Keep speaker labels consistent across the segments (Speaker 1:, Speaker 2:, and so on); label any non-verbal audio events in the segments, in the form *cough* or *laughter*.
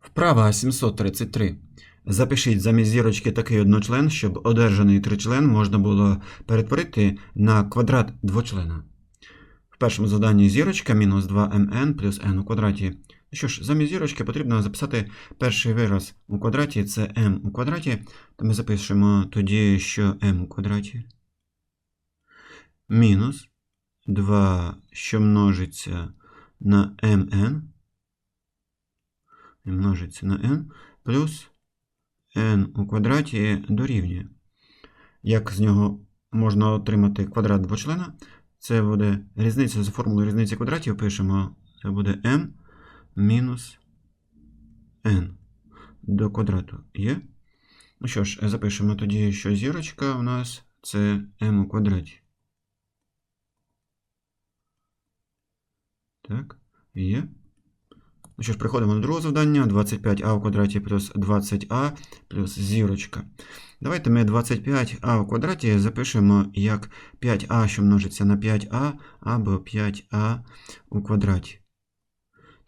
Speaker 1: Вправа 733. Запишіть замість зірочки такий одночлен, щоб одержаний тричлен можна було перетворити на квадрат двочлена. В першому заданні зірочка мінус 2mn плюс n у квадраті. Ну Що ж, замість зірочки потрібно записати перший вираз у квадраті це m у квадраті, то ми запишемо тоді, що m у квадраті. Мінус 2, що множиться на mn і множиться на n, плюс n у квадраті дорівнює. Як з нього можна отримати квадрат двочлена? Це буде різниця за формулою різниці квадратів пишемо, це буде m мінус n до квадрату є. Ну що ж, запишемо тоді, що зірочка у нас це m у квадраті. Так, є. Ну що ж, приходимо до другого завдання. 25а в квадраті плюс 20а плюс зірочка. Давайте ми 25а в квадраті запишемо як 5а, що множиться на 5а, або 5а у квадраті.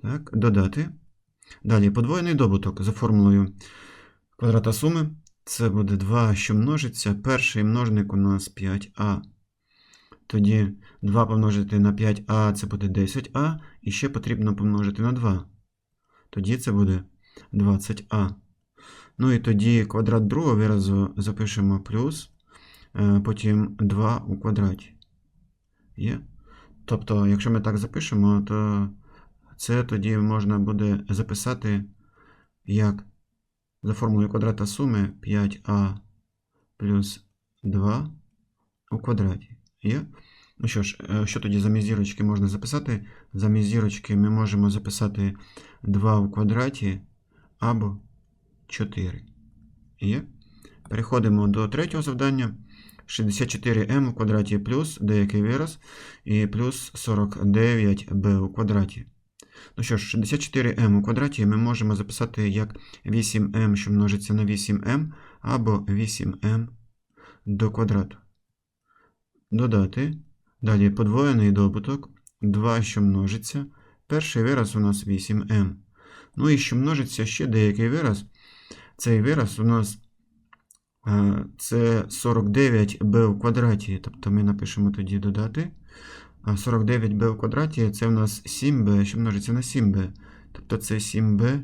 Speaker 1: Так, додати. Далі подвоєний добуток за формулою квадрата суми. Це буде 2, що множиться. Перший множник у нас 5а. Тоді 2 помножити на 5а це буде 10а, і ще потрібно помножити на 2. Тоді це буде 20а. Ну і тоді квадрат другого виразу запишемо плюс, е, потім 2 у квадраті. Є? Тобто, якщо ми так запишемо, то це тоді можна буде записати як за формулою квадрата суми 5а плюс 2 у квадраті. Є? Ну що ж, е, що тоді замість зірочки можна записати? Замість зірочки ми можемо записати 2 в квадраті або 4. Є? Переходимо до третього завдання. 64m у квадраті плюс деякий вираз і плюс 49b у квадраті. Ну що ж, 64m у квадраті ми можемо записати як 8m, що множиться на 8m, або 8m до квадрату. Додати. Далі подвоєний добуток. 2, що множиться. Перший вираз у нас 8m. Ну і що множиться ще деякий вираз. Цей вираз у нас е, це 49b у квадраті. Тобто ми напишемо тоді додати. 49b у квадраті це у нас 7b, що множиться на 7b. Тобто це 7b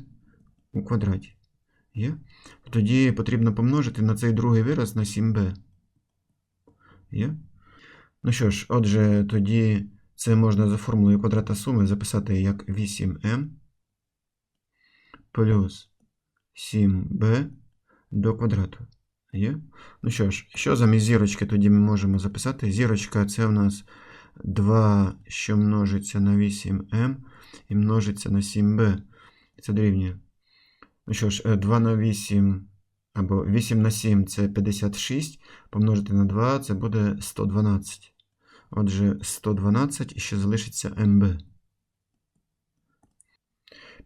Speaker 1: у квадраті. Є? Тоді потрібно помножити на цей другий вираз на 7b. Є? Ну що ж, отже, тоді це можна за формулою квадрата суми записати як 8m плюс 7b до квадрату. Є? Ну що ж, що замість зірочки тоді ми можемо записати? Зірочка це у нас 2, що множиться на 8m і множиться на 7b. Це дорівнює. Ну що ж, 2 на 8 або 8 на 7 це 56, помножити на 2 це буде 112. Отже, 112 і ще залишиться МБ.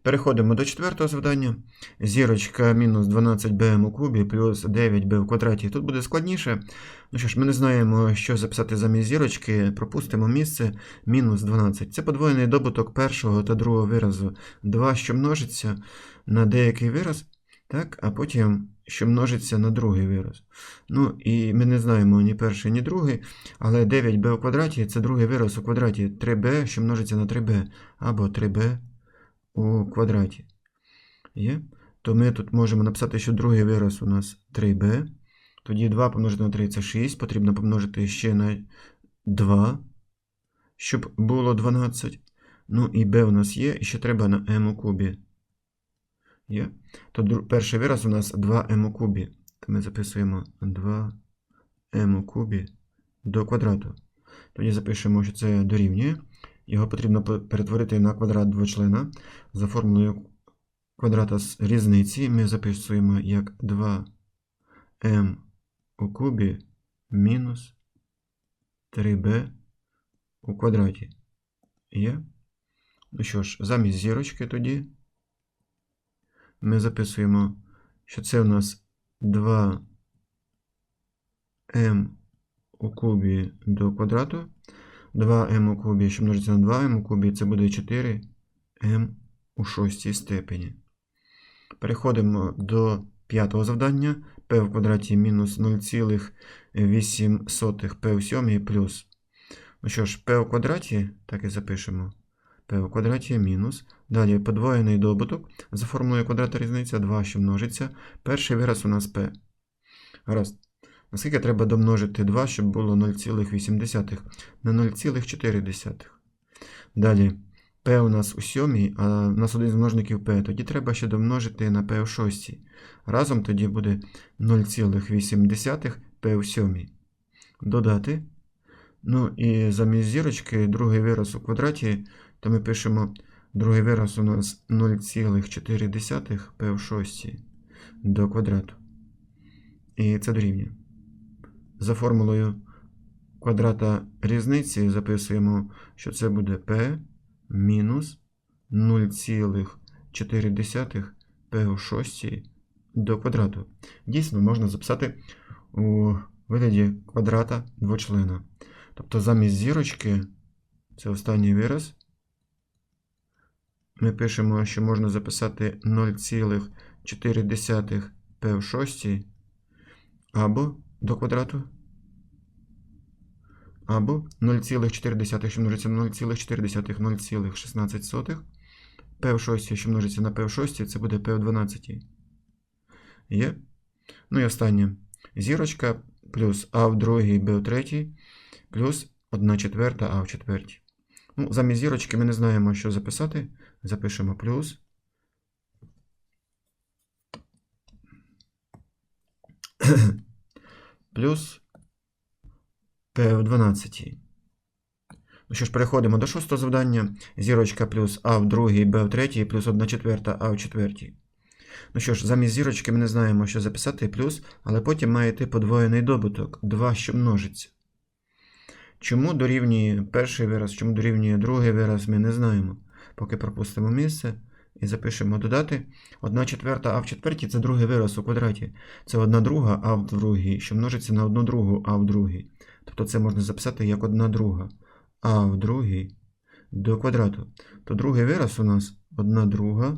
Speaker 1: Переходимо до четвертого завдання. Зірочка мінус 12bm у кубі плюс 9b в квадраті. Тут буде складніше. Ну що ж, ми не знаємо, що записати замість зірочки. Пропустимо місце мінус 12. Це подвоєний добуток першого та другого виразу. 2, що множиться на деякий вираз, так, а потім що множиться на другий вираз. Ну, і ми не знаємо ні перший, ні другий, але 9b у квадраті це другий вираз у квадраті 3b, що множиться на 3b, або 3b у квадраті. Є? То ми тут можемо написати, що другий вираз у нас 3b. Тоді 2 помножити на 3 це 6. Потрібно помножити ще на 2, щоб було 12. Ну і b у нас є, і ще треба на m у кубі. Є? То перший вираз у нас 2m у кубі. То ми записуємо 2m у кубі до квадрату. Тоді запишемо, що це дорівнює. Його потрібно перетворити на квадрат двочлена. За формулою квадрата з різниці ми записуємо як 2m у кубі мінус 3b у квадраті. Є? Ну що ж, замість зірочки тоді ми записуємо, що це у нас 2m у кубі до квадрату. 2m у кубі, що множиться на 2m у кубі, це буде 4m у шостій степені. Переходимо до п'ятого завдання. p в квадраті мінус 0,8 p в сьомій плюс. Ну що ж, p у квадраті, так і запишемо. P у квадраті мінус. Далі подвоєний добуток. За формулою квадрата різниця 2, що множиться. Перший вираз у нас p. Гаразд. Наскільки треба домножити 2, щоб було 0,8 на 0,4. Далі p у нас у сьомій, а у нас один з множників p. Тоді треба ще домножити на p у шостій. Разом тоді буде 0,8 p у сьомій. Додати. Ну і замість зірочки другий вираз у квадраті, то ми пишемо другий вираз у нас 0,4 p в шостій до квадрату. І це дорівнює. За формулою квадрата різниці записуємо, що це буде p мінус 0,4 p у шостій до квадрату. Дійсно, можна записати у вигляді квадрата двочлена. Тобто замість зірочки, це останній вираз, ми пишемо, що можна записати 0,4 p в шостій або до квадрату, або 0,4, що множиться на 0,4, 0,16. p в шостій, що множиться на p в шостій, це буде p в 12. Є. Ну і останнє. Зірочка плюс а в другій, b в третій, плюс 1 четверта а в четвертій. Ну, замість зірочки ми не знаємо, що записати. Запишемо плюс. *clears throat* плюс p в 12. Ну що ж, переходимо до шостого завдання. Зірочка плюс а в другій, b в третій, плюс 1 четверта а в четвертій. Ну що ж, замість зірочки ми не знаємо, що записати плюс, але потім має йти подвоєний добуток 2, що множиться. Чому дорівнює перший вираз, чому дорівнює другий вираз, ми не знаємо. Поки пропустимо місце і запишемо додати. 1 четверта а в четвертій це другий вираз у квадраті. Це 1 друга а в другій, що множиться на 1 другу а в другій. Тобто це можна записати як 1 друга а в другій до квадрату. То другий вираз у нас 1 друга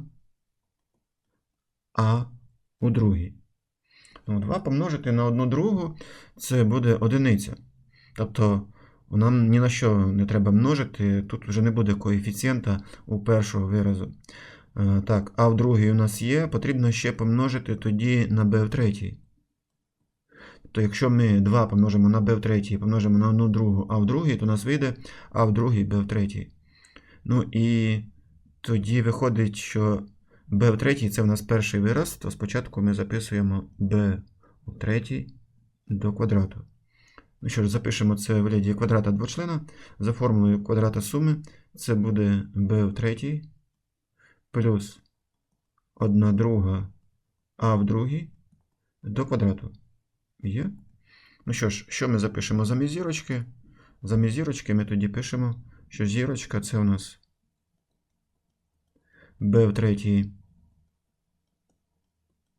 Speaker 1: а у другій. Ну, 2 помножити на 1 другу це буде одиниця. Тобто нам ні на що не треба множити, тут вже не буде коефіцієнта у першого виразу. Е, Так, а в другій у нас є, потрібно ще помножити тоді на b в третій. Тобто, якщо ми 2 помножимо на b в третій, помножимо на 1 другу а в другій, то у нас вийде а в другій b в третій. Ну і тоді виходить, що b в третій це у нас перший вираз, то спочатку ми записуємо b у третій до квадрату. Ну що ж, запишемо це в вигляді квадрата двочлена. За формулою квадрата суми це буде b в третій плюс 1 друга а в другій до квадрату. Є. Ну що ж, що ми запишемо замість зірочки? Замість зірочки ми тоді пишемо, що зірочка це у нас b в третій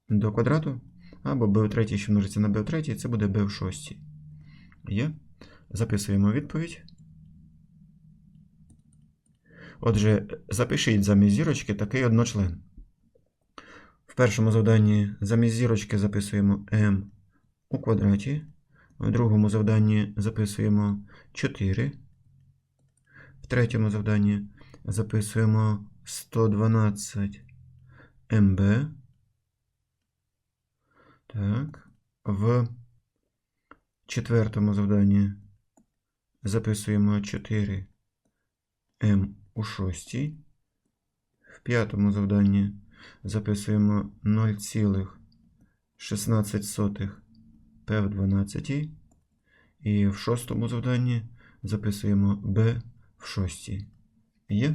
Speaker 1: до квадрату, або b в третій, що множиться на b в третій, це буде b в шостій. Є. Записуємо відповідь. Отже, запишіть замість зірочки такий одночлен. В першому завданні замість зірочки записуємо m у квадраті. В другому завданні записуємо 4. В третьому завданні записуємо 112 МБ. Так. В четвертому завданні записуємо 4 М у шостій. В п'ятому завданні записуємо 0,16 П в 12. І в шостому завданні записуємо Б в шостій. Є?